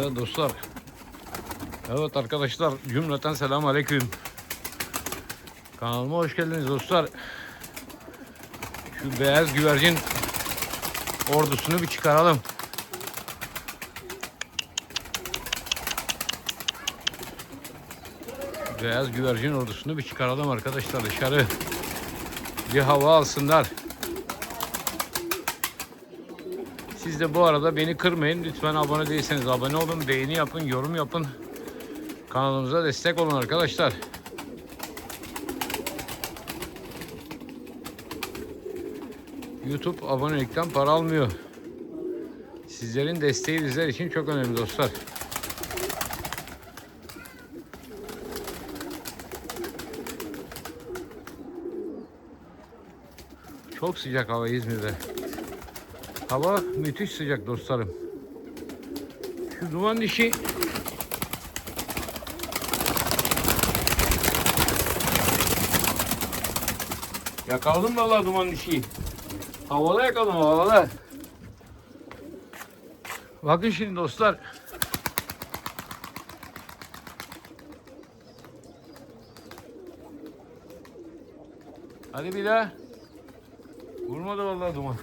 Evet dostlar. Evet arkadaşlar cümleten selamun aleyküm. Kanalıma hoş geldiniz dostlar. Şu beyaz güvercin ordusunu bir çıkaralım. Beyaz güvercin ordusunu bir çıkaralım arkadaşlar dışarı. Bir hava alsınlar. De bu arada beni kırmayın. Lütfen abone değilseniz abone olun, beğeni yapın, yorum yapın. Kanalımıza destek olun arkadaşlar. YouTube abonelikten para almıyor. Sizlerin desteği bizler için çok önemli dostlar. Çok sıcak hava İzmir'de. Hava müthiş sıcak dostlarım. Şu duman dişi Yakaladım vallahi duman dişiyi. Havada yakaladım havada. Bakın şimdi dostlar. Hadi bir daha. Vurmadı vallahi duman.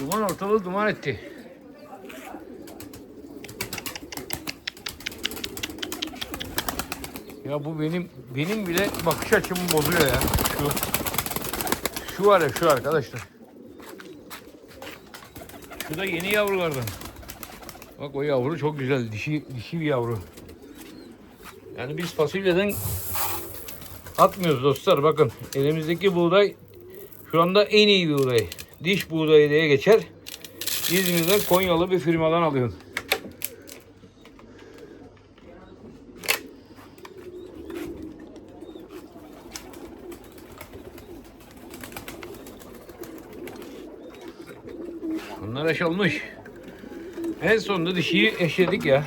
Duman ortalığı duman etti. Ya bu benim benim bile bakış açımı bozuyor ya. Şu şu var ya şu arkadaşlar. Şu da yeni yavrulardan. Bak o yavru çok güzel. Dişi dişi bir yavru. Yani biz fasulyeden atmıyoruz dostlar. Bakın elimizdeki buğday şu anda en iyi buğday. Diş buğdayı diye geçer. İzmir'den Konyalı bir firmadan alıyorum. Bunlar eş olmuş. En sonunda dişiyi eşledik ya.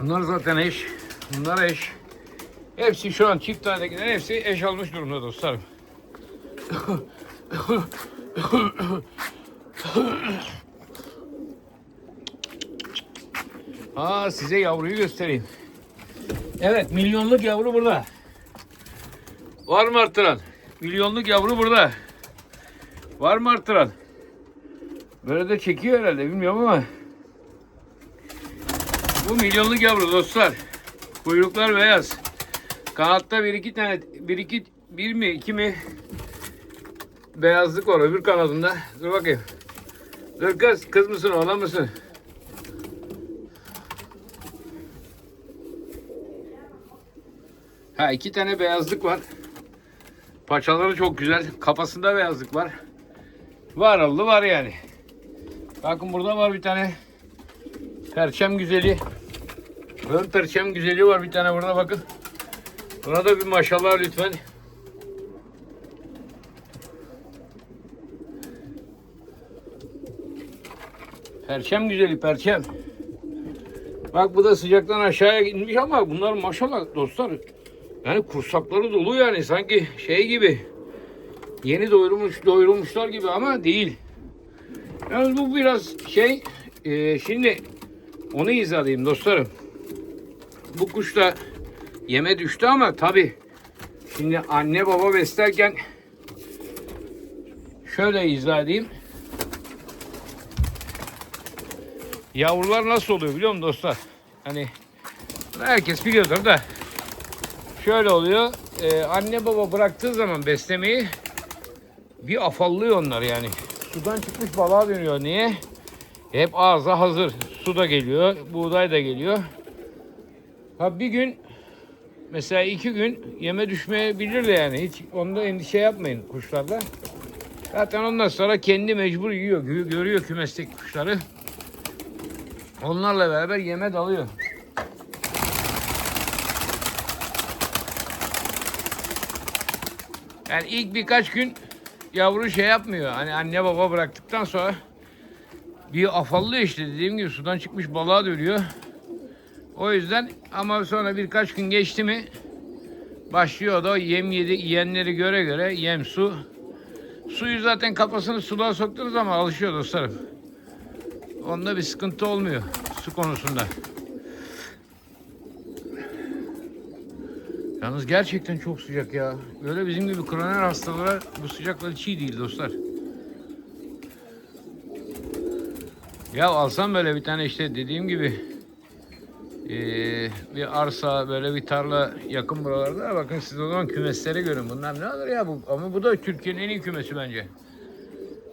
Bunlar zaten eş. Bunlar eş. Hepsi şu an çift tanedekilerin hepsi eş olmuş durumda dostlarım. Aa size yavruyu göstereyim. Evet milyonluk yavru burada. Var mı arttıran? Milyonluk yavru burada. Var mı arttıran? Böyle de çekiyor herhalde bilmiyorum ama. Bu milyonluk yavru dostlar. Kuyruklar beyaz. Kanatta bir iki tane, bir iki, bir mi iki mi beyazlık var öbür kanadında. Dur bakayım. Dur kız, kız mısın oğlan mısın? Ha iki tane beyazlık var. Paçaları çok güzel. Kafasında beyazlık var. Var oldu var yani. Bakın burada var bir tane perçem güzeli. Ön perçem güzeli var bir tane burada bakın. Buna da bir maşallah lütfen. Perçem güzeli perçem. Bak bu da sıcaktan aşağıya inmiş ama bunlar maşallah dostlar. Yani kursakları dolu yani sanki şey gibi. Yeni doyurmuş doyurulmuşlar gibi ama değil. Yalnız bu biraz şey e, şimdi onu izah edeyim dostlarım. Bu kuş da yeme düştü ama tabi şimdi anne baba beslerken şöyle izah edeyim. Yavrular nasıl oluyor biliyor musun dostlar? Hani herkes biliyordur da şöyle oluyor. Ee, anne baba bıraktığı zaman beslemeyi bir afallıyor onlar yani. Sudan çıkmış balığa dönüyor. Niye? Hep ağza hazır. Su da geliyor, buğday da geliyor. Ha bir gün mesela iki gün yeme düşmeyebilir de yani. Hiç onda endişe yapmayın kuşlarda. Zaten ondan sonra kendi mecbur yiyor. gö- Görüyor kümesteki kuşları. Onlarla beraber yeme dalıyor. Yani ilk birkaç gün yavru şey yapmıyor. Hani anne baba bıraktıktan sonra bir afallıyor işte dediğim gibi sudan çıkmış balığa dönüyor. O yüzden ama sonra birkaç gün geçti mi başlıyor da yem yedi yiyenleri göre göre yem su. Suyu zaten kafasını suluğa soktuğunuz zaman alışıyor dostlarım. Onda bir sıkıntı olmuyor su konusunda. Yalnız gerçekten çok sıcak ya. Böyle bizim gibi kroner hastalara bu sıcaklar çiğ değil dostlar. Ya alsam böyle bir tane işte dediğim gibi eee, bir arsa böyle bir tarla yakın buralarda bakın siz o zaman kümesleri görün. Bunlar ne olur ya bu ama bu da Türkiye'nin en iyi kümesi bence.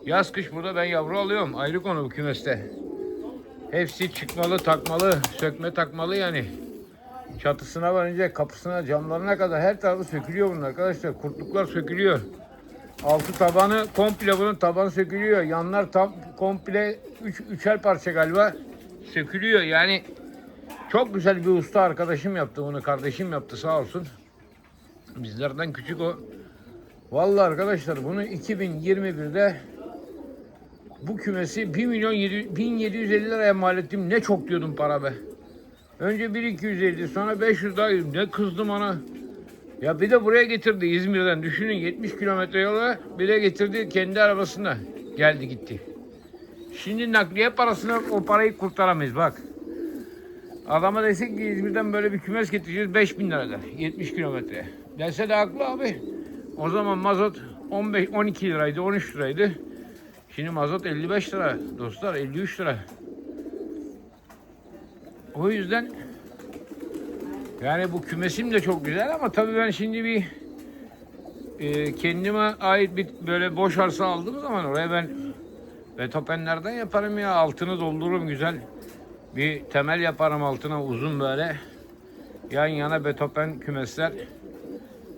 Yaz kış burada ben yavru alıyorum. Ayrı konu bu kümeste. Hepsi çıkmalı, takmalı, sökme takmalı yani. Çatısına varınca kapısına, camlarına kadar her tarafı sökülüyor bunlar arkadaşlar. Kurtluklar sökülüyor. Altı tabanı komple bunun tabanı sökülüyor. Yanlar tam komple üç, üçer parça galiba sökülüyor. Yani çok güzel bir usta arkadaşım yaptı bunu. Kardeşim yaptı sağ olsun. Bizlerden küçük o. Vallahi arkadaşlar bunu 2021'de bu kümesi 1 milyon 700 1750 liraya mal ettim. Ne çok diyordum para be. Önce 1250 sonra 500 daha ne kızdım ona. Ya bir de buraya getirdi İzmir'den. Düşünün 70 kilometre yola bir de getirdi kendi arabasına. Geldi gitti. Şimdi nakliye parasını o parayı kurtaramayız bak. Adama desek ki İzmir'den böyle bir kümes getireceğiz 5000 lira der. 70 kilometre. Dese de haklı abi. O zaman mazot 15 12 liraydı 13 liraydı. Şimdi mazot 55 lira. Dostlar 53 lira. O yüzden yani bu kümesim de çok güzel ama tabii ben şimdi bir e, kendime ait bir böyle boş arsa aldığım zaman oraya ben betopenlerden yaparım ya. Altını doldururum güzel bir temel yaparım altına uzun böyle. Yan yana betopen kümesler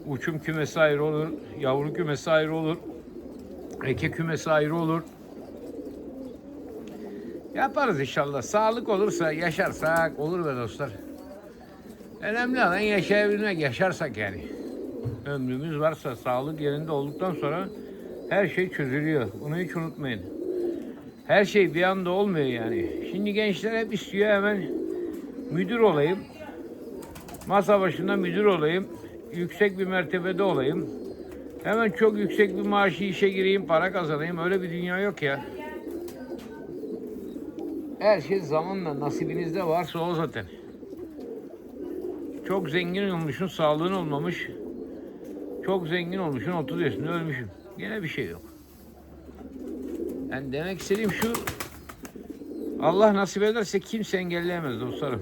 uçum kümesi ayrı olur yavru kümesi ayrı olur eke kümesi ayrı olur yaparız inşallah sağlık olursa yaşarsak olur be dostlar önemli olan yaşayabilmek yaşarsak yani ömrümüz varsa sağlık yerinde olduktan sonra her şey çözülüyor bunu hiç unutmayın her şey bir anda olmuyor yani. Şimdi gençler hep istiyor hemen müdür olayım. Masa başında müdür olayım. Yüksek bir mertebede olayım. Hemen çok yüksek bir maaşı işe gireyim, para kazanayım. Öyle bir dünya yok ya. Her şey zamanla nasibinizde varsa o zaten. Çok zengin olmuşsun, sağlığın olmamış. Çok zengin olmuşsun, 30 yaşında ölmüşüm. Yine bir şey yok. Yani demek istediğim şu. Allah nasip ederse kimse engelleyemez dostlarım.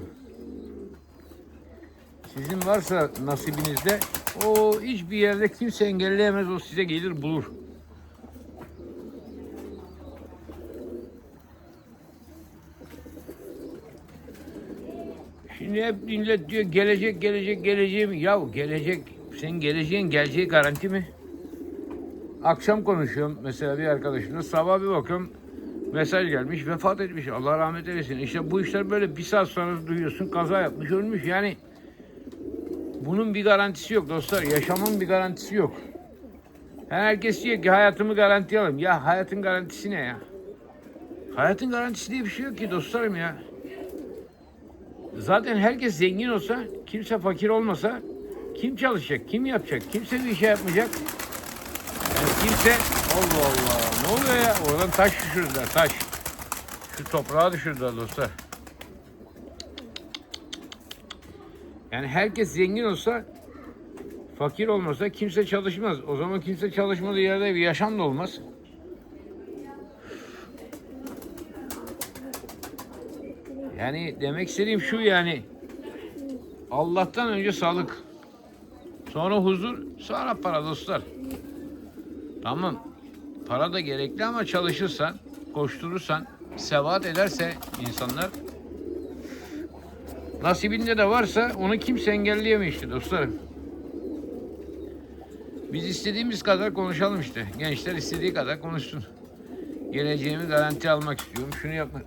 Sizin varsa nasibinizde o hiçbir yerde kimse engelleyemez. O size gelir bulur. Şimdi hep millet diyor gelecek gelecek geleceğim. Ya gelecek senin geleceğin geleceği garanti mi? Akşam konuşuyorum mesela bir arkadaşımla. Sabah bir bakıyorum mesaj gelmiş vefat etmiş. Allah rahmet eylesin. İşte bu işler böyle bir saat sonra duyuyorsun kaza yapmış ölmüş. Yani bunun bir garantisi yok dostlar. Yaşamın bir garantisi yok. Herkes diyor ki hayatımı garantiye alayım. Ya hayatın garantisi ne ya? Hayatın garantisi diye bir şey yok ki dostlarım ya. Zaten herkes zengin olsa, kimse fakir olmasa kim çalışacak, kim yapacak, kimse bir şey yapmayacak. Yani kimse Allah Allah ne oluyor ya oradan taş düşürdüler taş. Şu toprağa düşürdüler dostlar. Yani herkes zengin olsa fakir olmasa kimse çalışmaz. O zaman kimse çalışmadığı yerde bir yaşam da olmaz. Yani demek istediğim şu yani Allah'tan önce sağlık. Sonra huzur, sonra para dostlar. Tamam. Para da gerekli ama çalışırsan, koşturursan, sebat ederse insanlar nasibinde de varsa onu kimse engelleyemiyor dostlarım. Biz istediğimiz kadar konuşalım işte. Gençler istediği kadar konuşsun. Geleceğimi garanti almak istiyorum. Şunu yapmak.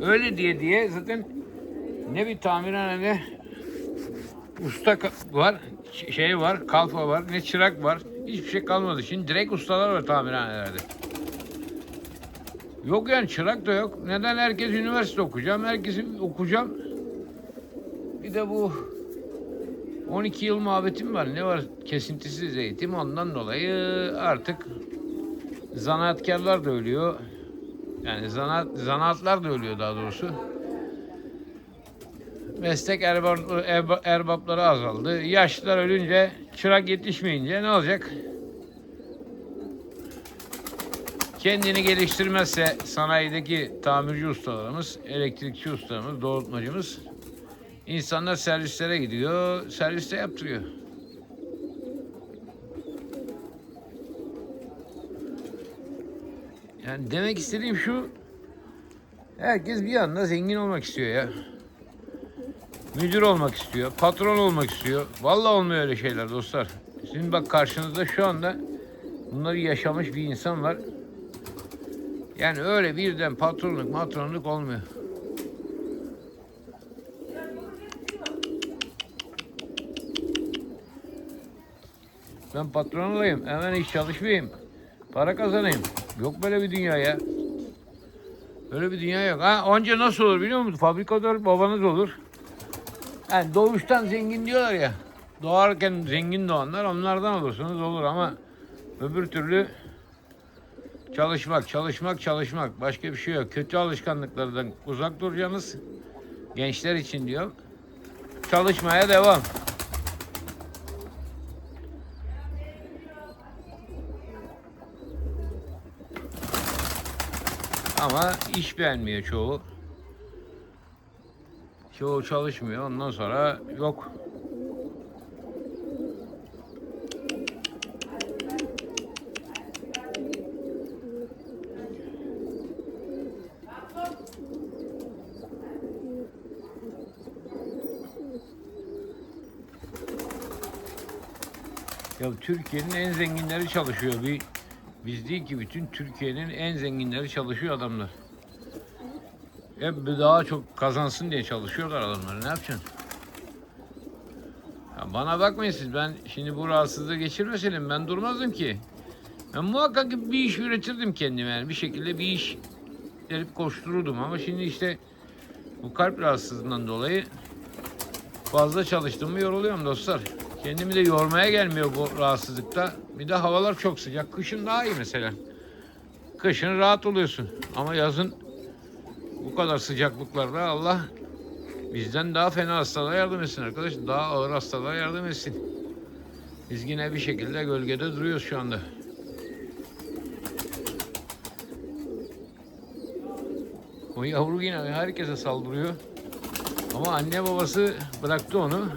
Öyle diye diye zaten ne bir tamirhanede usta ka- var, şey var, kalfa var, ne çırak var. Hiçbir şey kalmadı. Şimdi direkt ustalar var tamirhanelerde. Yok yani çırak da yok. Neden herkes üniversite okuyacağım, herkesi okuyacağım. Bir de bu 12 yıl muhabbetim var. Ne var? Kesintisiz eğitim. Ondan dolayı artık zanaatkarlar da ölüyor. Yani zanaat, zanaatlar da ölüyor daha doğrusu. Meslek erbap, erba- erbapları azaldı. Yaşlılar ölünce, çırak yetişmeyince ne olacak? Kendini geliştirmezse sanayideki tamirci ustalarımız, elektrikçi ustalarımız, doğrultmacımız insanlar servislere gidiyor, serviste yaptırıyor. Yani demek istediğim şu, herkes bir anda zengin olmak istiyor ya. Müdür olmak istiyor, patron olmak istiyor. Vallahi olmuyor öyle şeyler dostlar. Şimdi bak karşınızda şu anda bunları yaşamış bir insan var. Yani öyle birden patronluk matronluk olmuyor. Ben patron olayım, hemen hiç çalışmayayım. Para kazanayım. Yok böyle bir dünya ya. Öyle bir dünya yok. Ha, önce nasıl olur biliyor musun? Fabrikatör babanız olur. Yani doğuştan zengin diyorlar ya. Doğarken zengin doğanlar onlardan olursunuz olur ama öbür türlü çalışmak, çalışmak, çalışmak. Başka bir şey yok. Kötü alışkanlıklardan uzak duracaksınız. Gençler için diyor. Çalışmaya devam. Ama iş beğenmiyor çoğu. Çoğu çalışmıyor. Ondan sonra yok. Ya Türkiye'nin en zenginleri çalışıyor. Bir biz değil ki bütün Türkiye'nin en zenginleri çalışıyor adamlar. Hep daha çok kazansın diye çalışıyorlar adamlar. Ne yapacaksın? Ya bana bakmayın siz. Ben şimdi bu rahatsızlığı geçirmeseydim ben durmazdım ki. Ben muhakkak bir iş üretirdim kendime yani. Bir şekilde bir iş gelip koştururdum ama şimdi işte bu kalp rahatsızlığından dolayı fazla çalıştım mı yoruluyorum dostlar. Kendimi de yormaya gelmiyor bu rahatsızlıkta. Bir de havalar çok sıcak. Kışın daha iyi mesela. Kışın rahat oluyorsun. Ama yazın bu kadar sıcaklıklarda Allah bizden daha fena hastalara yardım etsin arkadaş. Daha ağır hastalara yardım etsin. Biz yine bir şekilde gölgede duruyoruz şu anda. O yavru yine herkese saldırıyor. Ama anne babası bıraktı onu.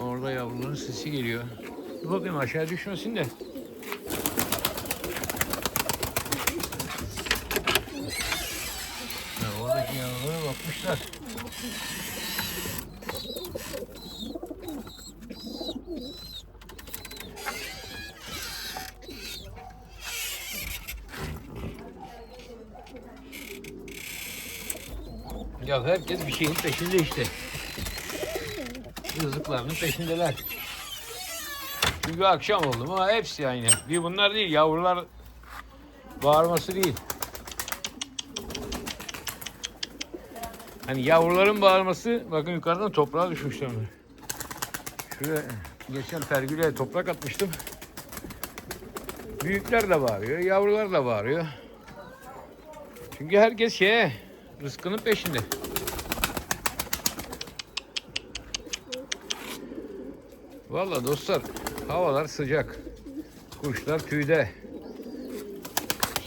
Orada yavruların sesi geliyor. Dur bakayım aşağı düşmesin de. Ha, oradaki yavrulara bakmışlar. Ya herkes bir şeyin peşinde işte. Rızıklarının peşindeler. Çünkü akşam oldu mu hepsi aynı. Bir bunlar değil yavrular bağırması değil. Hani yavruların bağırması bakın yukarıdan toprağa düşmüşler. Şuraya geçen pergüleye toprak atmıştım. Büyükler de bağırıyor, yavrular da bağırıyor. Çünkü herkes şeye, rızkının peşinde. Vallahi dostlar havalar sıcak. Kuşlar tüyde.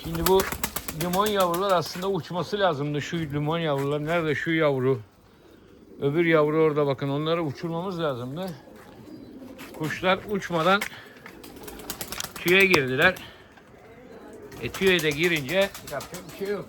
Şimdi bu limon yavrular aslında uçması lazımdı. Şu limon yavrular nerede şu yavru? Öbür yavru orada bakın onları uçurmamız lazımdı. Kuşlar uçmadan tüye girdiler. E tüye de girince yapacak bir şey yok.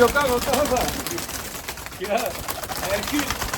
Gökhan o tarafa. Ya Erkül.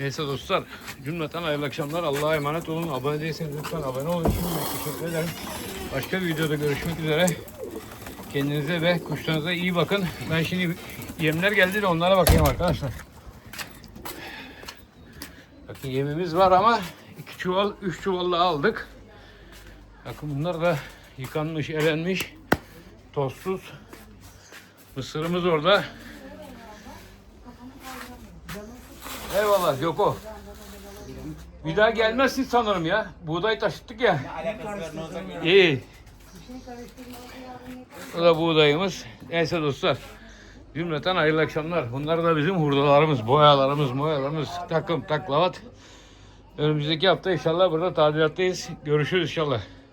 Neyse dostlar, cümleten hayırlı akşamlar. Allah'a emanet olun. Abone değilseniz lütfen abone olun. Şimdi teşekkür ederim. Başka bir videoda görüşmek üzere. Kendinize ve kuşlarınıza iyi bakın. Ben şimdi yemler geldi de onlara bakayım arkadaşlar. Bakın yemimiz var ama iki çuval, üç çuval daha aldık. Bakın bunlar da yıkanmış, elenmiş, tozsuz. Mısırımız orada. Eyvallah Yoko. Bir daha gelmezsin sanırım ya. Buğday taşıttık ya. İyi. Bu da buğdayımız. Neyse dostlar. Cümleten hayırlı akşamlar. Bunlar da bizim hurdalarımız, boyalarımız, boyalarımız, takım, taklavat. Önümüzdeki hafta inşallah burada tadilattayız. Görüşürüz inşallah.